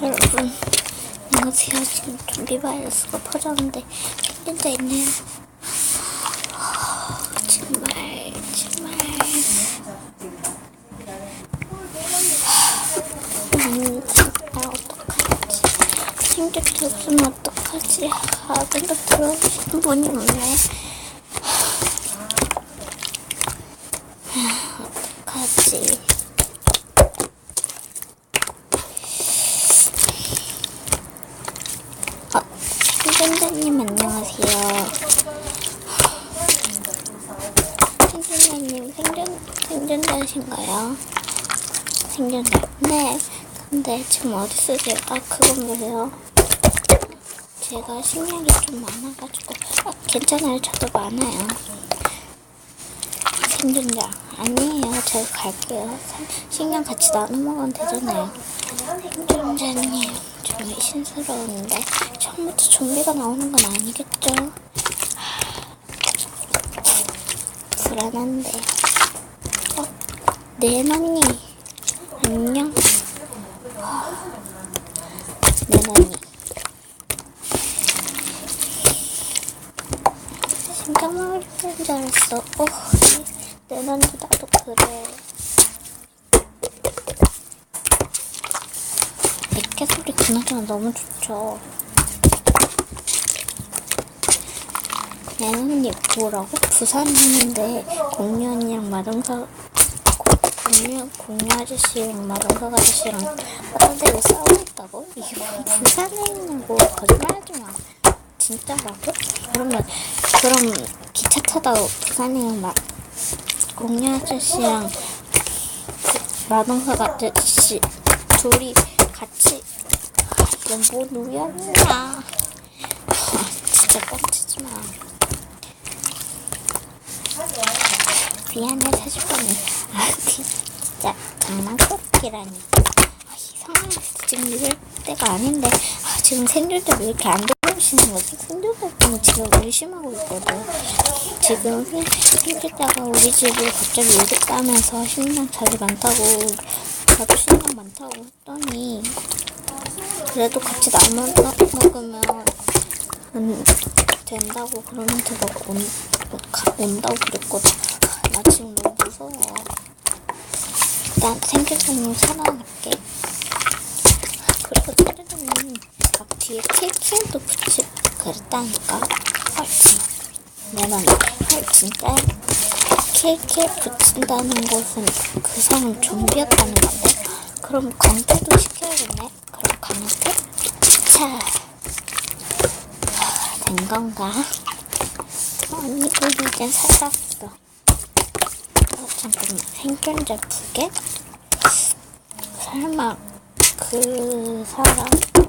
여러분, 안녕하세요. 지금 좀비 바이러스가 퍼졌는데 생긴자 있네요. 아, 정말, 정말. 음, 정말 어떡하지? 생겼다 없으면 어떡하지? 아, 근데 들어오시는 분이 없네. 아, 어떡하지? 어, 생존자님 안녕하세요. 생존자님 생존 생존자신가요? 생존자. 네. 근데 지금 어디 쓰세요? 아 그건 뭐예요? 제가 식량이 좀 많아가지고 아, 괜찮아요. 저도 많아요. 생존자 아니에요. 제가 갈게요. 사- 식량 같이 나눠 먹으면 되잖아요. 생존자님 좀 의심스러운데 처음부터 좀비가 나오는 건 아니겠죠? 불안한데. 어, 네나니 안녕. 네나니. 심장마을 줄 알았어. 어, 네나니 나도 그래. 애깨 소리 그나저나 너무 좋죠. 애언니 뭐라고? 부산에 있는데 공유언니랑 마동사 공유 공유 아저씨랑 마동석 아저씨랑 싸우고 있다고? 이게 뭐 부산에 있냐고 거짓말 하지 마. 진짜라고? 그러면 그럼 기차 타다가 부산에 있는 마 공유 아저씨랑 마동석 아저씨 둘이 같이 우연이야. 아, 진짜 뻥치지 마. 미안해 사실 뻔해. 아 진짜 장난꾸러기라니. 아, 이상해 지금 이럴 때가 아닌데 아, 지금 생존자 왜 이렇게 안 들어오시는 거지? 때문에 지금 의심하고 있거든. 지금 생- 생존자가 우리 집을 갑자기 오겠다면서 식량 자리 많다고 나도 식량 많다고 했더니 그래도 같이 나눠 먹으면 음, 된다고 그러는데 막 온, 가, 온다고 그랬거든. 나 지금 너무 무서워. 난 생존자님 살아날게. 그리고 생존자님 막 뒤에 킬킬도 붙이 그랬다니까. 헐, 진 내가 헐 진짜 킬킬 붙인다는 것은 그 사람 좀비였다는 건데. 그럼 강퇴도 시켜야겠네. 그럼 강퇴? 자. 된 건가? 언니 우리 이제. 어, 잠깐만 생존자 두 개? 설마 그 사람 휴.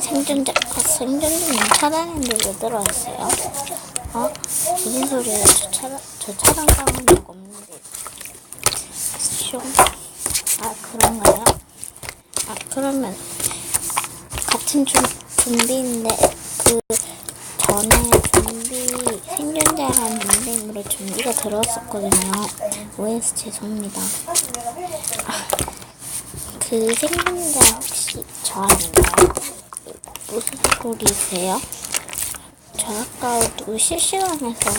생존자 아, 생존자님 차단했는데 왜 들어왔어요? 어? 무슨 소리예요? 저 차단 저 차단 당한 적 없는데. 숑. 아 그런가요? 아 그러면 같은 좀 좀비인데 그 전에 좀비 생존자라는 닉네임으로 좀비가 들어왔었거든요. OS 죄송합니다. 아, 그 생존자 혹시 저 아닌가요? 무슨 소리세요? 저 아까도 실시간에서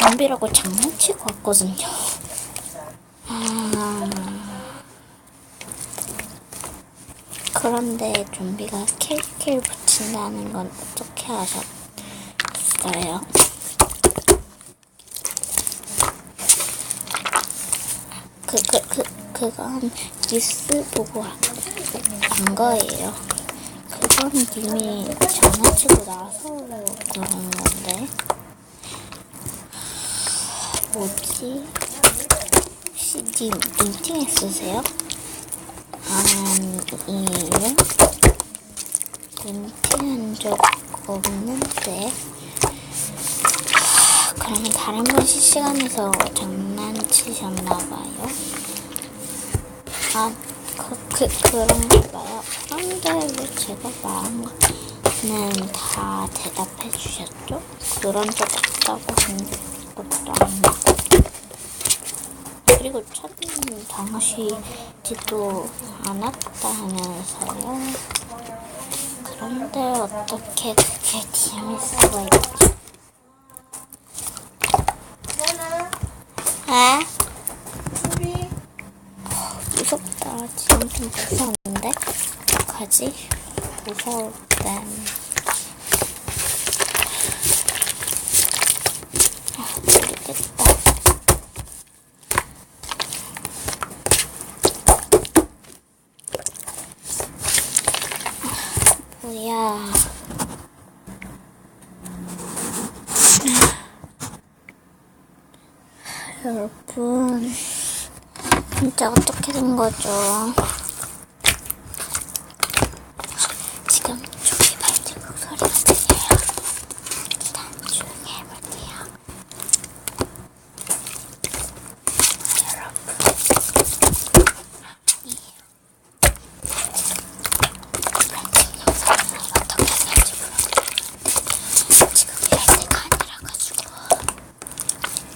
좀비라고 장난치고 왔거든요. 아... 그런데 좀비가 킬킬 붙인다는 건 어떻게 아셨어요? 그, 그, 그, 그건 뉴스 보고 한, 안 거예요. 그건 이미 장난치고 나서 그런 건데. 뭐지? 혹시 님 인팅 했으세요? 아니요. 인팅한 적 없는데. 하, 그러면 다른 분 실시간에서 장난치셨나봐요. 아, 그, 그, 그런가 봐요. 근데 왜 제가 말한 거는 다 대답해 주셨죠? 그런 적 없다고 한 것도 아니고. 그리고 찾는 당하시지도 않았다 하면서요. 그런데 어떻게 그게 DM일 수가 있지? 아? 무섭다. 지금 좀 무서운데? 어떡하지? 무서울 땐. 아, 모르겠다. 뭐야. 여러분, 진짜 어떻게 된 거죠? 지금 조기 발자국 소리가 들려요. 일단 조용히 해볼게요. 여러분, 이 편집 영상을 어떻게 할지 모르겠는데 지금 이럴 때가 아니라가지고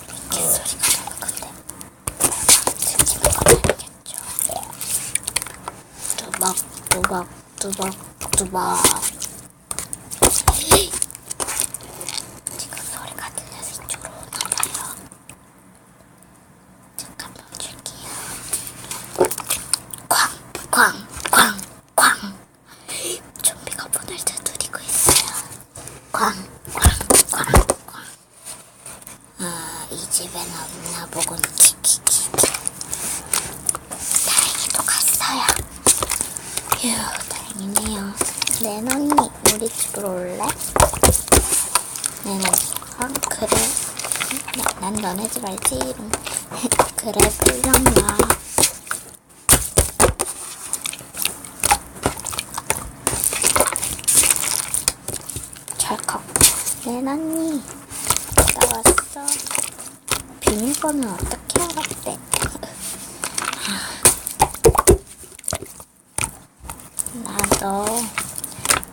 이렇게 소리가 너무 큰데 들리는 건 아니겠죠? 뚜벅 뚜벅 뚜벅 뚜벅 지금 소리가 들려서 이쪽으로 오나봐요. 잠깐만 줄게요. 쾅쾅쾅쾅. 좀비가 문을 두드리고 있어요. 쾅쾅쾅쾅. 아, 이 집엔 없나 보군. 키키키키 다행히도 갔어요 휴 다행이네요 내 언니 우리 집으로 올래? 내는 아 그래 집 알지 이름 그래 불렀나 찰칵 내 언니. 나왔어. 비밀번호 어떻게 알았대 나도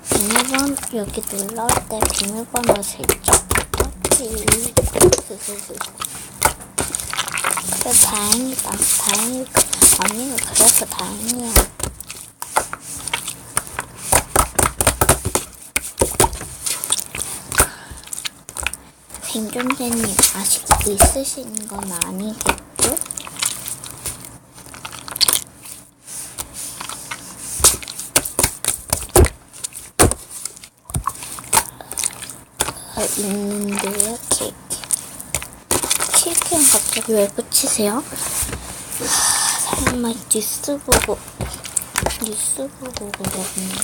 비밀번호 여기 놀러올 때 비밀번호 슬 쩍 떴지 그래 다행이다 다행이 언니가 그래서 다행이야 생존자님 아직 있으신 건 아니겠죠? 아, 있는데요, 케이크. 케이크는 갑자기 왜 붙이세요? 하, 설마 뉴스 보고, 뉴스 보고 그러겠네.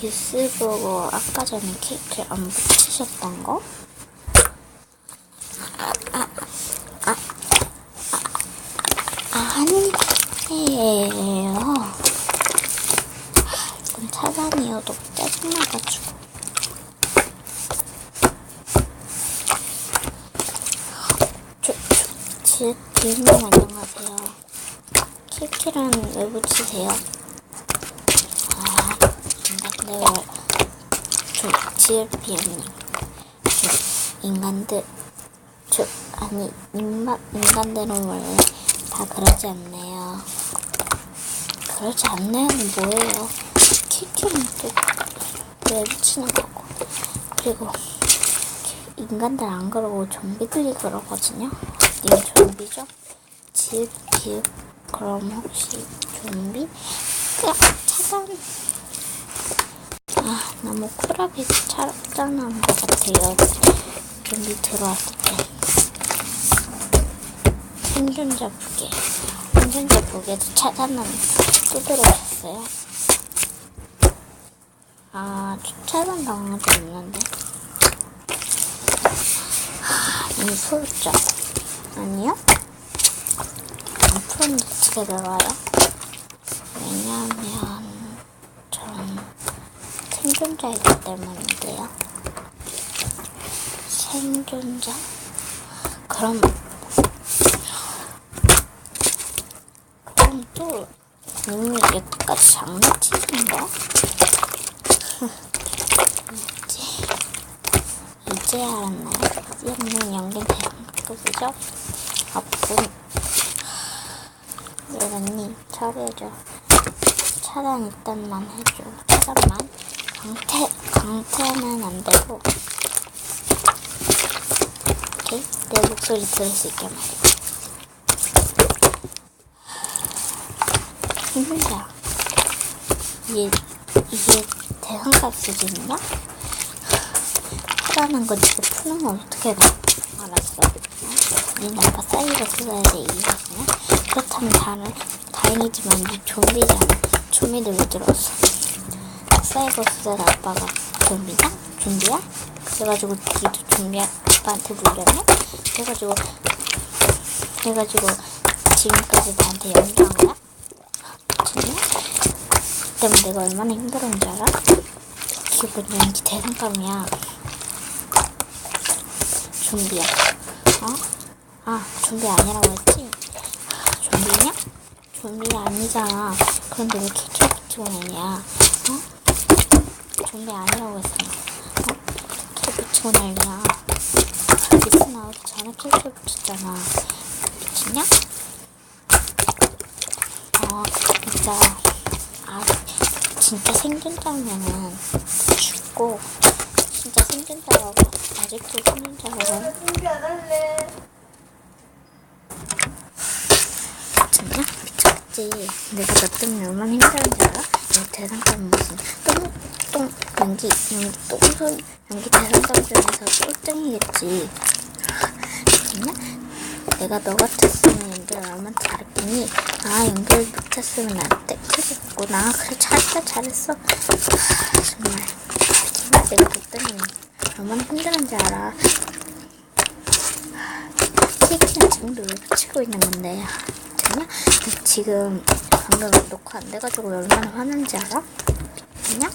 뉴스 보고 아까 전에 케이크 안 붙이셨던 거? 아, 아, 아, 아, 아니에요. 이건 차단이어도 짜증나가지고. 저, 저, 지, 지은님 안녕하세요. 케이크는 왜 붙이세요? 아, 왜, 저, 지은비님. 인간들, 저, 아니, 인마, 인간들은 원래 다 그러지 않네요. 그러지 않네요는 뭐예요? 키키는 또왜 붙이는 거고. 그리고 인간들 안 그러고 좀비들이 그러거든요. 이거 좀비죠? 지읒, 기읒. 그럼 혹시 좀비? 야, 차단. 아, 너무 쿨하게 차단한 것 같아요. 좀비 들어왔을 때. 생존자 부계. 생존자 부계도 또 들어오셨어요. 아, 당한 적 있는데. 하, 이 풀었죠? 아니요? 안 풀었는데 어떻게 들어와요? 왜냐면, 전 생존자이기 때문인데요. 생존자? 그럼, 그럼 또, 이미 여기까지 장난치는가? 이제, 이제 알았나요? 이제는. 어떻게 쓰죠? 아픈 예언니 처리해줘. 차단 일단만 해줘. 차단만? 강태 강태는 안 되고. 오케이? 내 목소리 들을 수 있게 말이야 힘들다. 이게 이게 대상값 수준이야? 하라는 건 지금 푸는 건 어떻게 봐? 알았어. 니는 아빠 사이버 써야 돼, 이거는. 그렇다면 다른, 다행이지만 니 좀비잖아. 좀비들 왜 들어왔어? 사이버 쓰다 아빠가 좀비냐? 좀비야? 그래가지고 니도 좀비 아빠한테 물렸네? 그래가지고, 그래가지고 지금까지 나한테 연기한 거야? 정말? 그 때문에 내가 얼마나 힘들었는지 알아? 기분 연기 대상감이야. 좀비야. 어? 아, 좀비 아니라고 했지? 좀비냐? 좀비 아니잖아. 그런데 왜 이렇게 캡 붙이고 다니냐? 어? 좀비 아니라고 했어. 어? 캡 붙이고 난리야. 미스 나오기 전에 캡 붙였잖아. 미쳤냐? 어, 진짜. 아, 진짜 생존자면은 죽고, 진짜 생존자라고, 아직도 할래. 미쳤냐? 미쳤지. 내가 너 때문에 얼마나 힘들었는지 알아? 이 대상감 무슨 똥, 똥, 연기, 연기, 똥손, 연기 대상감 중에서 꼴등이겠지. 미쳤냐? 내가 너 같았으면 연기를 얼마나 잘했겠니? 아, 연기를 못했으면 나한테 크겠고. 나 그래, 잘했어, 잘했어. 하, 정말. 정말 내가 너 때문에 얼마나 힘들었는지 알아. 케이크는 지금도 왜 붙이고 있는 건데 됐냐? 지금 방금 녹화 안 돼가지고 얼마나 화난지 알아? 됐냐?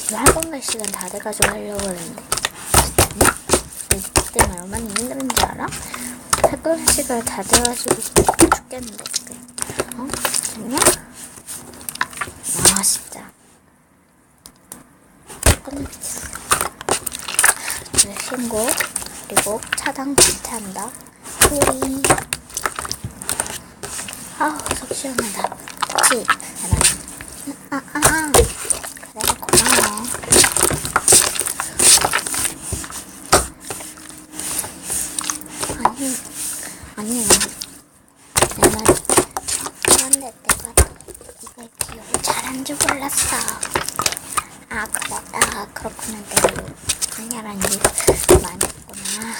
지금 할공갈 시간 다 돼가지고 하려고 하는데 됐냐? 이 때문에 얼마나 힘들은지 알아? 시간 다 돼가지고 죽겠는데 지금 어? 됐냐? 아 진짜 끝내겠어 네, 신고 그리고 차단 교체한다. 소리. 아우 속 시원하다. 그치? 아, 아, 아. 그래 고마워. 아니, 아니, 내 말이. 그런데 내가 이걸 기억을 잘한 줄 몰랐어. 아, 그래. 아, 그렇구나. 내가 그녀랑 일이 많이 했구나.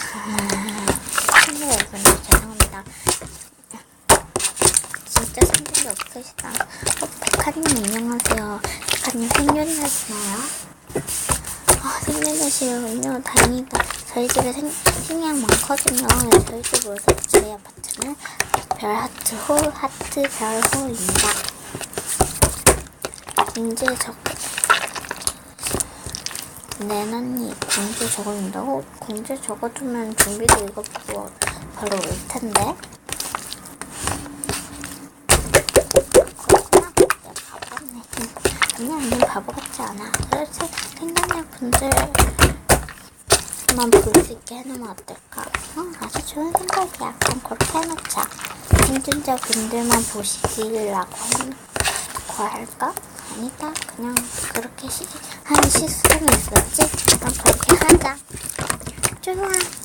친구가 여러분들 죄송합니다. 진짜 생각이 없으시다. 어, 백화님 안녕하세요. 백화님 생년이시나요? 아, 생년이시군요. 다행이다. 저희 집에 생, 생양 많거든요. 저희 집으로 저희 아파트는 별 하트 호, 하트 별 호입니다. 이제 적 내난이 공주 적어준다고? 공주 적어주면 좀비도 이거 보고 바로 올 텐데. 아니야, 아니 바보 같지 않아. 그래서 생각날 분들만 볼 수 있게 해놓으면 어떨까? 어, 아주 좋은 생각이야. 그럼 그렇게 해놓자. 생존자 분들만 보시라고 해놓고 할까? 아니다. 그냥 그렇게 시, 한 실수는 있었지? 그럼 그렇게 하자. 좋아.